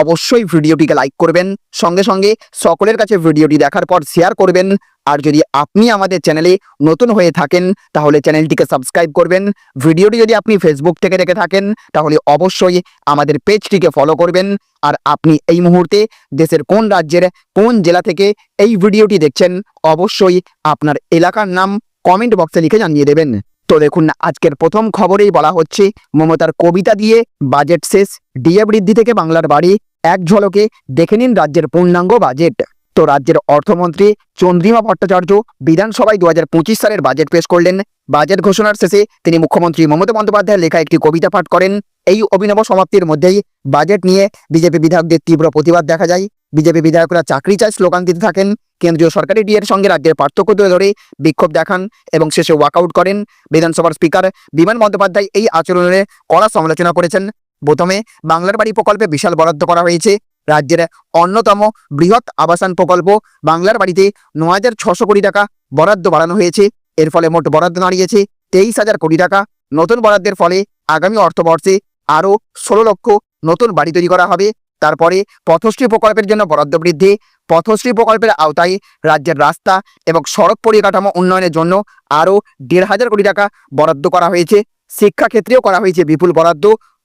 অবশ্যই ভিডিওটিকে লাইক করবেন। সঙ্গে সঙ্গে সকলের কাছে ভিডিওটি দেখার পর শেয়ার করবেন। আর যদি আপনি আমাদের চ্যানেলে নতুন হয়ে থাকেন, তাহলে চ্যানেলটিকে সাবস্ক্রাইব করবেন। ভিডিওটি যদি আপনি ফেসবুক থেকে দেখে থাকেন, তাহলে অবশ্যই আমাদের পেজটিকে ফলো করবেন। আর আপনি এই মুহূর্তে দেশের কোন রাজ্যের কোন জেলা থেকে এই ভিডিওটি দেখছেন, অবশ্যই আপনার এলাকার নাম কমেন্ট বক্সে লিখে জানিয়ে দেবেন। তো দেখুন না আজকের প্রথম খবরেই বলা হচ্ছে, মমতার কবিতা দিয়ে বাজেট শেষ, ডিএ বৃদ্ধি থেকে বাংলার বাড়ি। এক ঝলকে দেখে নিন রাজ্যের পূর্ণাঙ্গ বাজেট তো রাজ্যের অর্থমন্ত্রী চন্দ্রিমা ভট্টাচার্য বিধানসভায় দু হাজার পঁচিশ সালের বাজেট পেশ করলেন। বাজেট ঘোষণার শেষে তিনি মুখ্যমন্ত্রী মমতা বন্দ্যোপাধ্যায়ের লেখা একটি কবিতা পাঠ করেন। এই অভিনব সমাপ্তির মধ্যেই বাজেট নিয়ে বিজেপি বিধায়কদের তীব্র প্রতিবাদ দেখা যায়। বিজেপি বিধায়করা চাকরি চায় স্লোগান দিতে থাকেন। কেন্দ্রীয় সরকারি ডিএর সঙ্গে রাজ্যের পার্থক্য তুলে ধরে বিক্ষোভ দেখান এবং শেষে ওয়াকআউট করেন। বিধানসভার স্পিকার বিমান বন্দ্যোপাধ্যায় এই আচরণের কড়া সমালোচনা করেছেন। প্রথমে বাংলার বাড়ি প্রকল্পে বিশাল বরাদ্দ করা হয়েছে। রাজ্যের অন্যতম বৃহৎ আবাসন প্রকল্প বাংলার বাড়িতে ন হাজার ছশো কোটি টাকা বরাদ্দ বাড়ানো হয়েছে। এর ফলে মোট বরাদ্দ দাঁড়িয়েছে তেইশ হাজার কোটি টাকা। নতুন বরাদ্দের ফলে আগামী অর্থবর্ষে আরও ষোলো লক্ষ নতুন বাড়ি তৈরি করা হবে। তারপরে পথশ্রী প্রকল্পের জন্য বরাদ্দ বৃদ্ধি। পথশ্রী প্রকল্পের আওতায় রাজ্যের রাস্তা এবং সড়ক পরিকাঠামো উন্নয়নের জন্য আরও দেড় হাজার কোটি টাকা বরাদ্দ করা হয়েছে। শিক্ষাক্ষেত্রেও করা হয়েছে বিপুল বরাদ্দ।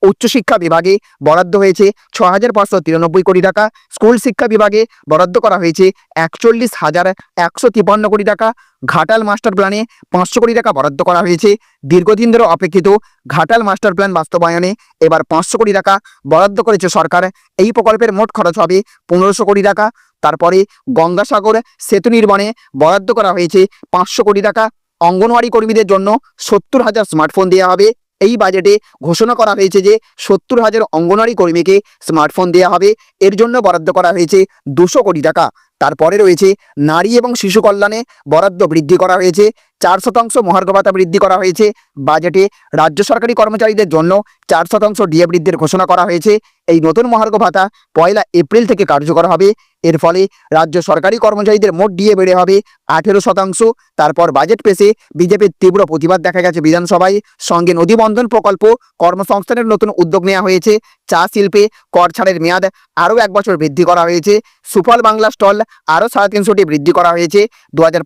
উচ্চশিক্ষা বিভাগে বরাদ্দ হয়েছে ছ হাজার পাঁচশো তিরানব্বই কোটি টাকা। স্কুল শিক্ষা বিভাগে বরাদ্দ করা হয়েছে একচল্লিশ হাজার একশো কোটি টাকা। ঘাটাল মাস্টার প্ল্যানে পাঁচশো কোটি টাকা বরাদ্দ করা হয়েছে। দীর্ঘদিন ধরে অপেক্ষিত ঘাটাল মাস্টার প্ল্যান বাস্তবায়নে এবার পাঁচশো কোটি টাকা বরাদ্দ করেছে সরকার। এই প্রকল্পের মোট খরচ হবে পনেরোশো কোটি টাকা। তারপরে গঙ্গাসাগর সেতু নির্মাণে বরাদ্দ করা হয়েছে পাঁচশো কোটি টাকা। অঙ্গনওয়াড়ি কর্মীদের জন্য সত্তর হাজার স্মার্টফোন দেওয়া হবে। এই বাজেটে ঘোষণা করা হয়েছে যে সত্তর হাজার অঙ্গনওয়াড়ি কর্মীকে স্মার্টফোন দেওয়া হবে। এর জন্য বরাদ্দ করা হয়েছে দুশো কোটি টাকা। তারপরে রয়েছে নারী এবং শিশু কল্যাণে বরাদ্দ বৃদ্ধি করা হয়েছে। চার শতাংশ মহার্ঘ ভাতা বৃদ্ধি করা হয়েছে। বাজেটে রাজ্য সরকারি কর্মচারীদের জন্য চার শতাংশ ডিএ বৃদ্ধির ঘোষণা করা হয়েছে। এই নতুন মহার্ঘ ভাতা পয়লা এপ্রিল থেকে কার্যকর হবে। এর ফলে রাজ্য সরকারি কর্মচারীদের মোট ডিএ বেড়ে হবে আঠেরো শতাংশ। তারপর বাজেট পেশে বিজেপির তীব্র প্রতিবাদ দেখা গেছে বিধানসভায়। সঙ্গে নদীবন্ধন প্রকল্প কর্মসংস্থানের নতুন উদ্যোগ নেওয়া হয়েছে। চা শিল্পে কর ছাড়ের মেয়াদ আরও এক বছর বৃদ্ধি করা হয়েছে। সুফল বাংলা স্টল আরও সাড়ে তিনশোটি বৃদ্ধি করা হয়েছে। দু হাজার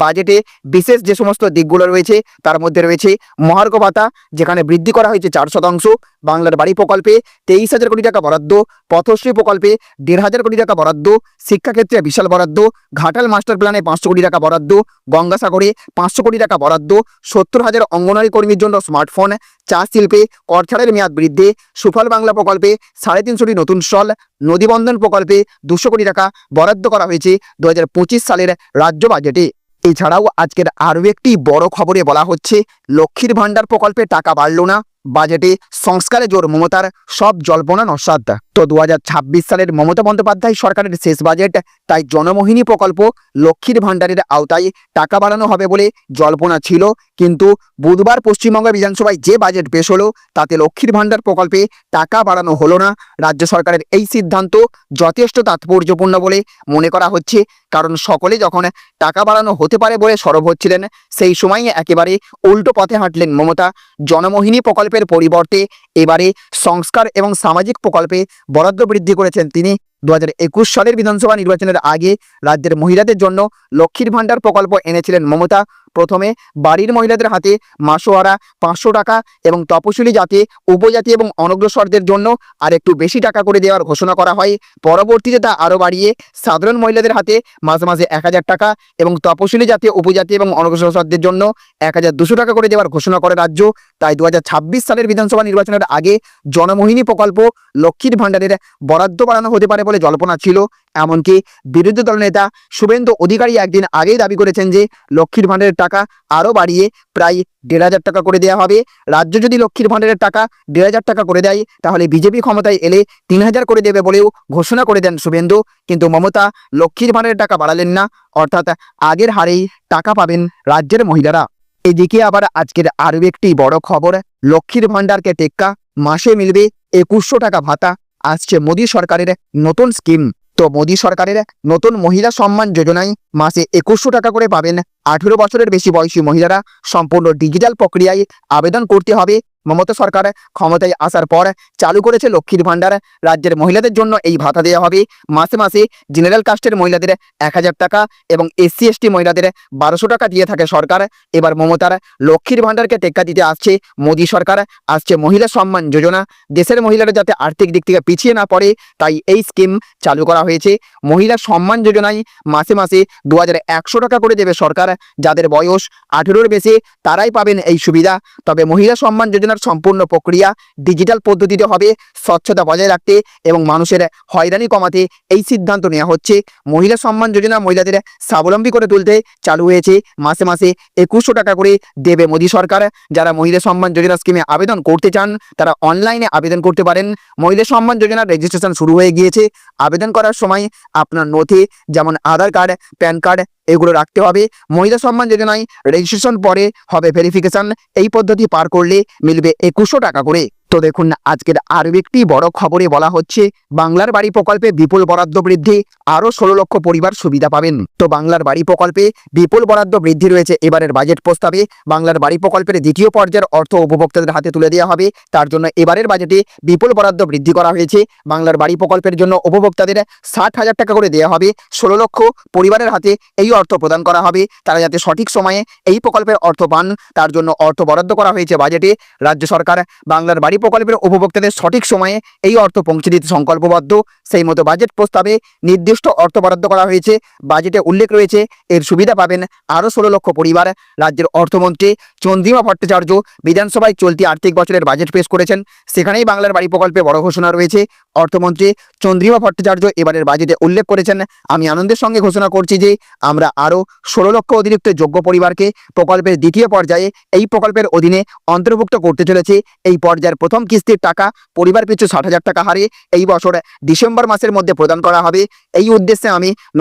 বাজেটে বিশেষ যে সমস্ত দিকগুলো রয়েছে, তার মধ্যে রয়েছে মহার্ঘ ভাতা, যেখানে বৃদ্ধি করা হয়েছে চার শতাংশ। বাংলার বাড়ি প্রকল্পে তেইশ হাজার কোটি টাকা বরাদ্দ, পথশ্রী প্রকল্পে দেড় হাজার কোটি টাকা বরাদ্দ, শিক্ষাক্ষেত্রে বিশাল বরাদ্দ, ঘাটাল মাস্টার প্ল্যানে পাঁচশো কোটি টাকা বরাদ্দ, গঙ্গাসাগরে পাঁচশো কোটি টাকা বরাদ্দ, সত্তর হাজার অঙ্গনওয়াড়ি কর্মীর জন্য স্মার্টফোন, চা শিল্পে কর ছাড়ের মেয়াদ বৃদ্ধি, সুফল বাংলা প্রকল্পে সাড়ে তিনশোটি নতুন স্টল, নদীবন্ধন প্রকল্পে দুশো কোটি টাকা বরাদ্দ করা হয়েছে দু হাজার পঁচিশ সালের রাজ্য বাজেটে। এছাড়াও আজকের আরও একটি বড় খবরে বলা হচ্ছে লক্ষ্মীর ভাণ্ডার প্রকল্পে টাকা বাড়ল না। বাজেটে সংস্কারে জোর মমতার সব জল্পনা নস্বাদ তো দু হাজার ছাব্বিশ সালের মমতা বন্দ্যোপাধ্যায় সরকারের শেষ বাজেট, তাই জনমোহিনী প্রকল্প লক্ষ্মীর ভাণ্ডারের আওতায় টাকা বাড়ানো হবে বলে জল্পনা ছিল। কিন্তু বুধবার পশ্চিমবঙ্গ বিধানসভায় যে বাজেট পেশ হলো, তাতে লক্ষ্মীর ভাণ্ডার প্রকল্পে টাকা বাড়ানো হলো না। রাজ্য সরকারের এই সিদ্ধান্ত যথেষ্ট তাৎপর্যপূর্ণ বলে মনে করা হচ্ছে। কারণ সকলে যখন টাকা বাড়ানো হতে পারে বলে সরব হচ্ছিলেন সেই সময় একেবারে উল্টো পথে হাঁটলেন মমতা। জনমোহিনী প্রকল্পের পরিবর্তে এবারে সংস্কার এবং সামাজিক প্রকল্পে বরাদ্দ বৃদ্ধি করেছেন তিনি। দু হাজার একুশ সালের বিধানসভা নির্বাচনের আগে রাজ্যের মহিলাদের জন্য লক্ষ্মীর ভাণ্ডার প্রকল্প এনেছিলেন মমতা। প্রথমে বাড়ির মহিলাদের হাতে মাসোয়ারা, পাঁচশো টাকা এবং তপশিলি জাতি উপজাতি এবং অনগ্রসরদের জন্য আর একটু বেশি টাকা করে দেওয়ার ঘোষণা করা হয়। পরবর্তীতে তা আরও বাড়িয়ে সাধারণ মহিলাদের হাতে মাসে মাসে এক টাকা এবং তপশিলি জাতি উপজাতি এবং অনগ্রসরদের জন্য এক টাকা করে দেওয়ার ঘোষণা করে রাজ্য। তাই দু হাজার ছাব্বিশ সালের বিধানসভা নির্বাচনের আগে জনমোহিনী প্রকল্প লক্ষ্মীর ভাণ্ডারের বরাদ্দ বাড়ানো হতে পারে বলে জল্পনা ছিল। এমনকি বিরোধী দল নেতা শুভেন্দু অধিকারী একদিন আগেই দাবি করেছেন যে লক্ষ্মীর ভাণ্ডারের টাকা আরও বাড়িয়ে প্রায় দেড় হাজার টাকা করে দেওয়া হবে। রাজ্য যদি লক্ষ্মীর ভাণ্ডারের টাকা দেড় হাজার টাকা করে দেয়, তাহলে বিজেপি ক্ষমতায় এলে তিন হাজার করে দেবে বলেও ঘোষণা করে দেন শুভেন্দু। কিন্তু মমতা লক্ষ্মীর ভাণ্ডারের টাকা বাড়ালেন না, অর্থাৎ আগের হারেই টাকা পাবেন রাজ্যের মহিলারা। এদিকে আবার আজকের আরও একটি বড় খবর, লক্ষ্মীর ভাণ্ডারকে টেক্কা, মাসে মিলবে একুশশো টাকা ভাতা, আসছে মোদী সরকারের নতুন স্কিম। তো মোদী সরকারের নতুন মহিলা সম্মান যোজনায় মাসে একুশশো টাকা করে পাবেন। আঠেরো বছরের বেশি বয়সী মহিলারা সম্পূর্ণ ডিজিটাল প্রক্রিয়ায় আবেদন করতে হবে। মমতা সরকার ক্ষমতায় আসার পর চালু করেছে লক্ষ্মীর ভাণ্ডার। রাজ্যের মহিলাদের জন্য এই ভাতা দেওয়া হবে। মাসে মাসে জেনারেল কাস্টের মহিলাদের এক হাজার টাকা এবং এসসি এসটি মহিলাদের বারোশো টাকা দিয়ে থাকে সরকার। এবার মমতার লক্ষ্মীর ভাণ্ডারকে টেক্কা দিতে আসছে মোদী সরকার। আসছে মহিলা সম্মান যোজনা। দেশের মহিলারা যাতে আর্থিক দিক থেকে পিছিয়ে না পড়ে, তাই এই স্কিম চালু করা হয়েছে। মহিলা সম্মান যোজনায় মাসে মাসে দু টাকা করে দেবে সরকার। যাদের বয়স আঠেরোর বেশি, তারাই পাবেন এই সুবিধা। তবে মহিলা সম্মান যোজনার সম্পূর্ণ প্রক্রিয়া ডিজিটাল পদ্ধতিতে হবে। স্বচ্ছতা বজায় রাখতে এবং মানুষের হয়রানি কমাতে এই সিদ্ধান্ত নেওয়া হচ্ছে। মহিলা সম্মান যোজনা মহিলাদের স্বাবলম্বী করে তুলতে চালু হয়েছে। মাসে মাসে একুশশো টাকা করে দেবে মোদী সরকার। যারা মহিলা সম্মান যোজনা স্কিমে আবেদন করতে চান, তারা অনলাইনে আবেদন করতে পারেন। মহিলা সম্মান যোজনার রেজিস্ট্রেশন শুরু হয়ে গিয়েছে। আবেদন করার সময় আপনার নথি যেমন আধার কার্ড প্যান কার্ড এগুলো রাখতে হবে। মহিলা সম্মান যোজনায় রেজিস্ট্রেশন পরে হবে ভেরিফিকেশন এই পদ্ধতি পার করলে মিলবে একুশশো টাকা করে। তো দেখুন, আজকের আরও একটি বড় খবরে বলা হচ্ছে, বাংলার বাড়ি প্রকল্পে বিপুল বরাদ্দ বৃদ্ধি, আরও ষোলো লক্ষ পরিবার সুবিধা পাবেন। তো বাংলার বাড়ি প্রকল্পে বিপুল বরাদ্দ বৃদ্ধি রয়েছে, এবারের বাজেট প্রস্তাবে বাংলার বাড়ি প্রকল্পের দ্বিতীয় পর্যায়ের অর্থ উপভোক্তাদের হাতে তুলে দেওয়া হবে। তার জন্য এবারের বাজেটে বিপুল বরাদ্দ বৃদ্ধি করা হয়েছে। বাংলার বাড়ি প্রকল্পের জন্য উপভোক্তাদের ষাট হাজার টাকা করে দেওয়া হবে। ষোলো লক্ষ পরিবারের হাতে এই অর্থ প্রদান করা হবে। তারা যাতে সঠিক সময়ে এই প্রকল্পের অর্থ পান, তার জন্য অর্থ বরাদ্দ করা হয়েছে বাজেটে। রাজ্য সরকার বাংলার বাড়ি প্রকল্পের উপভোক্তাদের সঠিক সময়ে এই অর্থ পৌঁছে দিতে সংকল্পবদ্ধ। সেই মতো বাজেট প্রস্তাবে নির্দিষ্ট অর্থ বরাদ্দ করা হয়েছে। বাজেটে উল্লেখ রয়েছে, এর সুবিধা পাবেন আরও ষোলো লক্ষ পরিবার। রাজ্যের অর্থমন্ত্রী চন্দ্রিমা ভট্টাচার্য বিধানসভায় চলতি আর্থিক বছরের বাজেট পেশ করেছেন। সেখানেই বাংলার বাড়ি প্রকল্পে বড় ঘোষণা রয়েছে। অর্থমন্ত্রী চন্দ্রিমা ভট্টাচার্য এবারের বাজেটে উল্লেখ করেছেন, আমি আনন্দের সঙ্গে ঘোষণা করছি যে আমরা আরও ষোলো লক্ষ অতিরিক্ত যোগ্য পরিবারকে প্রকল্পের দ্বিতীয় পর্যায়ে এই প্রকল্পের অধীনে অন্তর্ভুক্ত করতে চলেছে। এই পর্যায়ের প্রথম কিস্তির টাকা পরিবার পিছু ষাট হাজার টাকা হারে এই বছর ডিসেম্বর মাসের মধ্যে প্রদান করা হবে। এই উদ্দেশ্যে আমি ন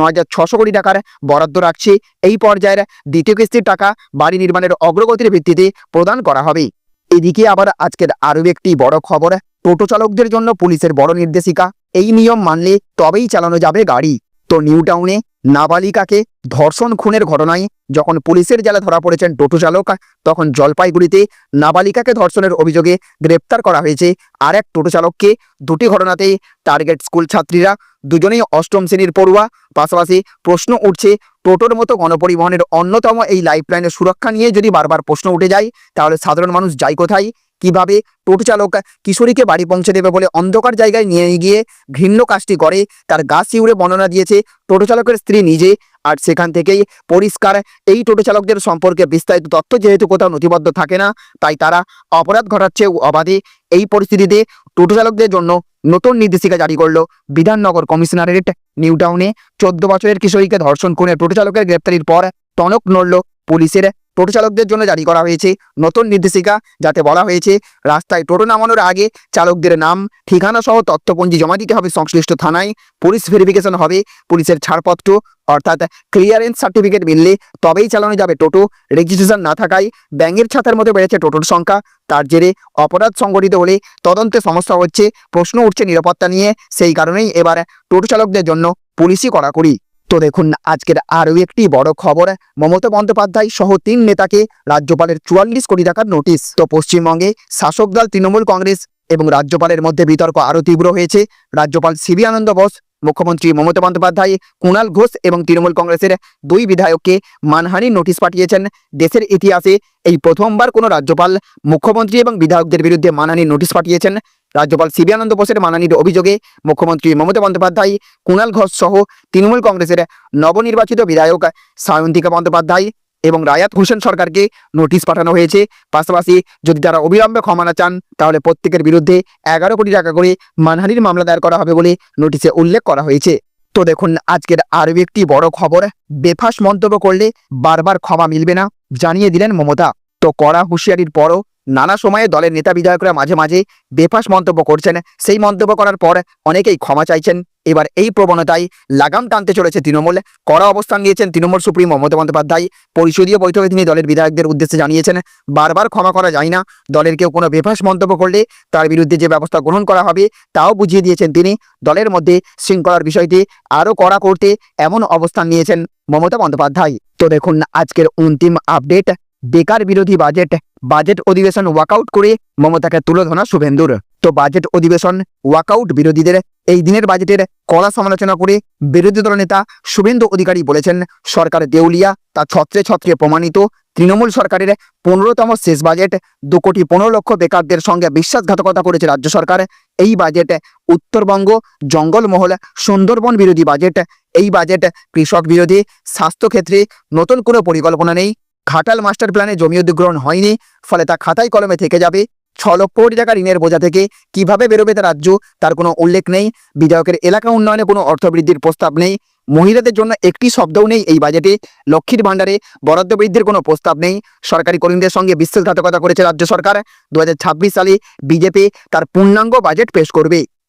কোটি টাকার বরাদ্দ রাখছি। এই পর্যায়ের দ্বিতীয় কিস্তির টাকা বাড়ি নির্মাণের অগ্রগতির ভিত্তিতে প্রদান করা হবে। এদিকে আবার আজকের আরও একটি বড় খবর, টোটো চালকদের জন্য পুলিশের বড় নির্দেশিকা। এই নিয়ম মানলে তবেই চালানো যাবে গাড়ি। তো নিউ টাউনে নাবালিকাকে ধর্ষণ খুনের ঘটনায় যখন পুলিশের জালে ধরা পড়েছেন টোটো চালক, তখন জলপাইগুড়িতে নাবালিকাকে ধর্ষণের অভিযোগে গ্রেপ্তার করা হয়েছে। আর এক টোটো চালককে দুটি ঘটনাতেই টার্গেট স্কুল ছাত্রীরা দুজনেই অষ্টম শ্রেণির পড়ুয়া। পাশাপাশি প্রশ্ন উঠছে, টোটোর মতো গণপরিবহনের অন্যতম এই লাইফলাইনের সুরক্ষা নিয়ে যদি বারবার প্রশ্ন উঠে যায়, তাহলে সাধারণ মানুষ যায় কোথায়? কীভাবে টোটো চালক কিশোরীকে বাড়ি পৌঁছে দেবে বলে অন্ধকার জায়গায় নিয়ে গিয়ে ঘৃণ্য কাজটি করে, তার গা শিউরে বর্ণনা দিয়েছে টোটো চালকের স্ত্রী নিজে। আর সেখান থেকেই পরিষ্কার, এই টোটো চালকদের সম্পর্কে বিস্তারিত তথ্য যেহেতু কোথাও নথিবদ্ধ থাকে না, তাই তারা অপরাধ ঘটাচ্ছে অবাধে এই পরিস্থিতিতে টোটো চালকদের জন্য নতুন নির্দেশিকা জারি করল বিধাননগর কমিশনারেট নিউ টাউনে চোদ্দ বছরের কিশোরীকে ধর্ষণ করে টোটো চালকের গ্রেপ্তারির পর টনক নড়ল পুলিশের টোটো চালকদের জন্য জারি করা হয়েছে। নতুন নির্দেশিকা যাতে বলা হয়েছে, রাস্তায় টোটো নামানোর আগে চালকদের নাম, ঠিকানা সহ তথ্যপঞ্জি জমা দিতে হবে। সংশ্লিষ্ট থানায় পুলিশ ভেরিফিকেশন হবে। পুলিশের ছাড়পত্র, অর্থাৎ ক্লিয়ারেন্স সার্টিফিকেট মিললে তবেই চালানো যাবে টোটো। রেজিস্ট্রেশন না থাকায় ব্যাঙের ছাতার মতো বেড়েছে টোটোর সংখ্যা। তার জেরে অপরাধ সংগঠিত হলে তদন্তে সমস্যা হচ্ছে, প্রশ্ন উঠছে নিরাপত্তা নিয়ে। সেই কারণেই এবার টোটো চালকদের জন্য পুলিশই কড়াকড়ি। তো দেখুন, আজকের আরও একটি বড় খবর। মমতা বন্দ্যোপাধ্যায় সহ তিন নেতাকে রাজ্যপালের চুয়াল্লিশ কোটি টাকার নোটিশ। তো পশ্চিমবঙ্গে শাসক দল তৃণমূল কংগ্রেস এবং রাজ্যপালের মধ্যে বিতর্ক আরও তীব্র হয়েছে। রাজ্যপাল সিবি আনন্দ বোস, মুখ্যমন্ত্রী মমতা বন্দ্যোপাধ্যায়, কুণাল ঘোষ এবং তৃণমূল কংগ্রেসের দুই বিধায়ককে মানহানির নোটিশ পাঠিয়েছেন। দেশের ইতিহাসে এই প্রথমবার কোনো রাজ্যপাল, মুখ্যমন্ত্রী এবং বিধায়কদের বিরুদ্ধে মানহানির নোটিশ পাঠিয়েছেন। রাজ্যপাল সিবি আনন্দ বোসের মানহানির অভিযোগে মুখ্যমন্ত্রী মমতা বন্দ্যোপাধ্যায় কুণাল ঘোষ সহ তৃণমূল কংগ্রেসের নবনির্বাচিত বিধায়ক সায়ন্তিকা বন্দ্যোপাধ্যায় এবং রায়াত হোসেন সরকারকে নোটিশ পাঠানো হয়েছে। পাশাপাশি যদি তারা অবিলম্বে ক্ষমা না চান, তাহলে প্রত্যেকের বিরুদ্ধে এগারো কোটি টাকা করে মানহানির মামলা দায়ের করা হবে বলে নোটিশে উল্লেখ করা হয়েছে। তো দেখুন, আজকের আরও একটি বড় খবর, বেফাস মন্তব্য করলে বারবার ক্ষমা মিলবে না, জানিয়ে দিলেন মমতা। তো কড়া হুঁশিয়ারির পরও নানা সময়ে দলের নেতা বিধায়করা মাঝে মাঝে বেফাস মন্তব্য করছেন। সেই মন্তব্য করার পর অনেকেই ক্ষমা চাইছেন। এবার এই প্রবণতায় লাগাম টানতে চলেছে তৃণমূল। কড়া অবস্থান নিয়েছেন তৃণমূল সুপ্রিমো মমতা বন্দ্যোপাধ্যায়। পরিষদীয় বৈঠকে তিনি দলের বিধায়কদের উদ্দেশ্যে জানিয়েছেন, বারবার ক্ষমা করা যায় না। দলের কেউ কোনো বেফাস মন্তব্য করলে তার বিরুদ্ধে যে ব্যবস্থা গ্রহণ করা হবে তাও বুঝিয়ে দিয়েছেন তিনি। দলের মধ্যে শৃঙ্খলার বিষয়টি আরও কড়া করতে এমন অবস্থান নিয়েছেন মমতা বন্দ্যোপাধ্যায়। তো দেখুন আজকের অন্তিম আপডেট। বেকার বিরোধী বাজেট বাজেট অধিবেশন ওয়াকআউট করে মমতাকে তুলে ধরা শুভেন্দুর। তো বাজেট অধিবেশন ওয়াকআউট বিরোধীদের এই দিনের বাজেটের কড়া সমালোচনা করে বিরোধী দল নেতা শুভেন্দু অধিকারী বলেছেন, সরকার দেউলিয়া, তা ছত্রে ছত্রে প্রমাণিত। তৃণমূল সরকারের পনেরোতম শেষ বাজেট দু কোটি পনেরো লক্ষ বেকারদের সঙ্গে বিশ্বাসঘাতকতা করেছে রাজ্য সরকার। এই বাজেট উত্তরবঙ্গ, জঙ্গলমহল, সুন্দরবন বিরোধী বাজেট এই বাজেট কৃষক বিরোধী, স্বাস্থ্যক্ষেত্রে নতুন কোনো পরিকল্পনা নেই। ঘাটাল মাস্টার প্ল্যানে জমি অধিগ্রহণ হয়নি, ফলে তা খাতায় কলমে থেকে যাবে। ছ লক্ষ কোটি টাকা ঋণের বোঝা থেকে কীভাবে বেরোবে তা রাজ্য, তার কোনো উল্লেখ নেই। বিধায়কের এলাকা উন্নয়নে কোনো অর্থ বৃদ্ধির প্রস্তাব নেই। মহিলাদের জন্য একটি শব্দও নেই এই বাজেটে। লক্ষ্মীর ভাণ্ডারে বরাদ্দ বৃদ্ধির কোনো প্রস্তাব নেই। সরকারি কর্মীদের সঙ্গে বিশ্বাসঘাতকতা করেছে রাজ্য সরকার। দু হাজার ছাব্বিশ সালে বিজেপি তার পূর্ণাঙ্গ বাজেট পেশ করবে।